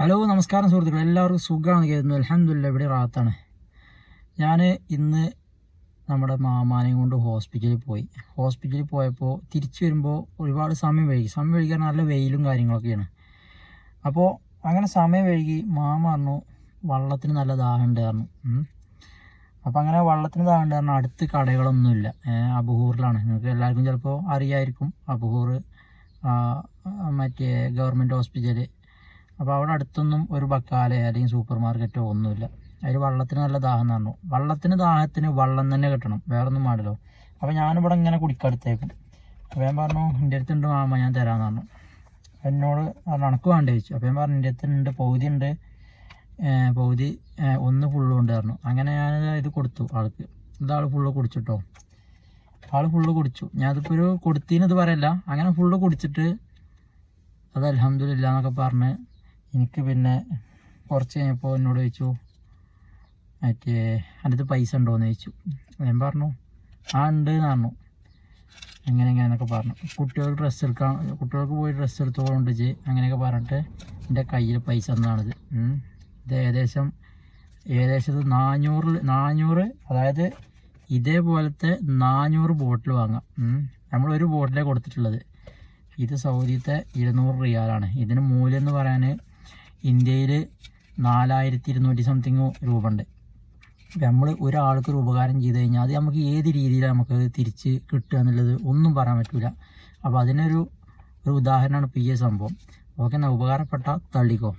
Hello നമസ്കാരം സുഹൃത്തുക്കൾ എല്ലാവർക്കും സുഖമാണ് കരുതുന്നു അലഹമില്ല ഇവിടെ റാത്താണ്. ഞാൻ ഇന്ന് നമ്മുടെ മാമാനെയും കൊണ്ട് ഹോസ്പിറ്റലിൽ പോയി. ഹോസ്പിറ്റലിൽ പോയപ്പോൾ തിരിച്ചു വരുമ്പോൾ ഒരുപാട് സമയം വൈകി. സമയം വൈകിക്കാൻ നല്ല വെയിലും കാര്യങ്ങളൊക്കെയാണ്. അപ്പോൾ അങ്ങനെ സമയം വൈകി മാമ പറഞ്ഞു വള്ളത്തിന് നല്ല ദാഹം ഉണ്ടായിരുന്നു അപ്പോൾ അങ്ങനെ വള്ളത്തിന് ദാഹം ഉണ്ടായിരുന്നു അടുത്ത് കടകളൊന്നുമില്ല. അബുഹൂറിലാണ്. നിങ്ങൾക്ക് എല്ലാവർക്കും ചിലപ്പോൾ അറിയായിരിക്കും. അബുഹൂർ മറ്റേ ഗവൺമെന്റ് ഹോസ്പിറ്റൽ അപ്പോൾ അവിടെ അടുത്തൊന്നും ഒരു ബക്കാല അല്ലെങ്കിൽ സൂപ്പർ മാർക്കറ്റോ ഒന്നുമില്ല. അതിൽ വള്ളത്തിന് നല്ല ദാഹം എന്ന് പറഞ്ഞു. വള്ളത്തിന് ദാഹത്തിന് വള്ളം തന്നെ കിട്ടണം. വേറൊന്നും പാടില്ലോ. അപ്പോൾ ഞാനിവിടെ ഇങ്ങനെ കുടിക്കടുത്തേക്കും. അപ്പോൾ ഞാൻ പറഞ്ഞു എന്റെ അടുത്തുണ്ട് മാമ ഞാൻ തരാമെന്ന് പറഞ്ഞു. എന്നോട് പറഞ്ഞു അണക്ക് വേണ്ട ചോദിച്ചു. അപ്പോൾ ഞാൻ പറഞ്ഞു എന്റെ അടുത്തുണ്ട് പൗതി ഉണ്ട്. പൗതി ഒന്ന് ഫുള്ളും ഉണ്ട് പറഞ്ഞു. അങ്ങനെ ഞാൻ ഇത് കൊടുത്തു ആൾക്ക്. ഇതാൾ ഫുള്ള് കുടിച്ചിട്ടോ. ആൾ ഫുള്ള് കുടിച്ചു. ഞാനിപ്പോൾ ഒരു കൊടുത്തീന്ന് ഇത് പറയല്ല. അങ്ങനെ ഫുള്ള് കുടിച്ചിട്ട് അത് അലഹമില്ല എന്നൊക്കെ പറഞ്ഞ് എനിക്ക് പിന്നെ കുറച്ച് കഴിഞ്ഞപ്പോൾ എന്നോട് ചോദിച്ചു മറ്റേ അതിനകത്ത് പൈസ ഉണ്ടോയെന്ന് ചോദിച്ചു. ഞാൻ പറഞ്ഞു ആ ഉണ്ട് എന്ന് പറഞ്ഞു. എങ്ങനെയെന്നൊക്കെ പറഞ്ഞു. കുട്ടികൾക്ക് ഡ്രസ്സ് എടുക്കാൻ കുട്ടികൾക്ക് പോയി ഡ്രസ്സ് എടുത്തോളുണ്ട് ചേ അങ്ങനെയൊക്കെ പറഞ്ഞിട്ട് എന്റെ കയ്യിൽ പൈസ എന്നാണിത് ഇത് ഏകദേശം ഏകദേശം ഇത് നാനൂറിൽ നാനൂറ് അതായത് ഇതേപോലത്തെ നാനൂറ് ബോട്ടിൽ വാങ്ങാം. നമ്മൾ ഒരു ബോട്ടിലേ കൊടുത്തിട്ടുള്ളത്. ഇത് സൗദിയത്തെ ഇരുന്നൂറ് റിയാലാണ്. ഇതിന് മൂല്യം എന്ന് പറയാൻ ഇന്ത്യയിൽ നാലായിരത്തി ഇരുന്നൂറ്റി സംതിങ് രൂപ ഉണ്ട് നമ്മൾ ഒരാൾക്ക് ഒരു ഉപകാരം ചെയ്ത് കഴിഞ്ഞാൽ അത് നമുക്ക് ഏത് രീതിയിലാണ് നമുക്ക് തിരിച്ച് കിട്ടുക എന്നുള്ളത് ഒന്നും പറയാൻ പറ്റില്ല അപ്പോൾ അതിനൊരു ഒരു ഉദാഹരണമാണ് പി എ സംഭവം. ഓക്കെ എന്നാൽ ഉപകാരപ്പെട്ട തള്ളിക്കോ.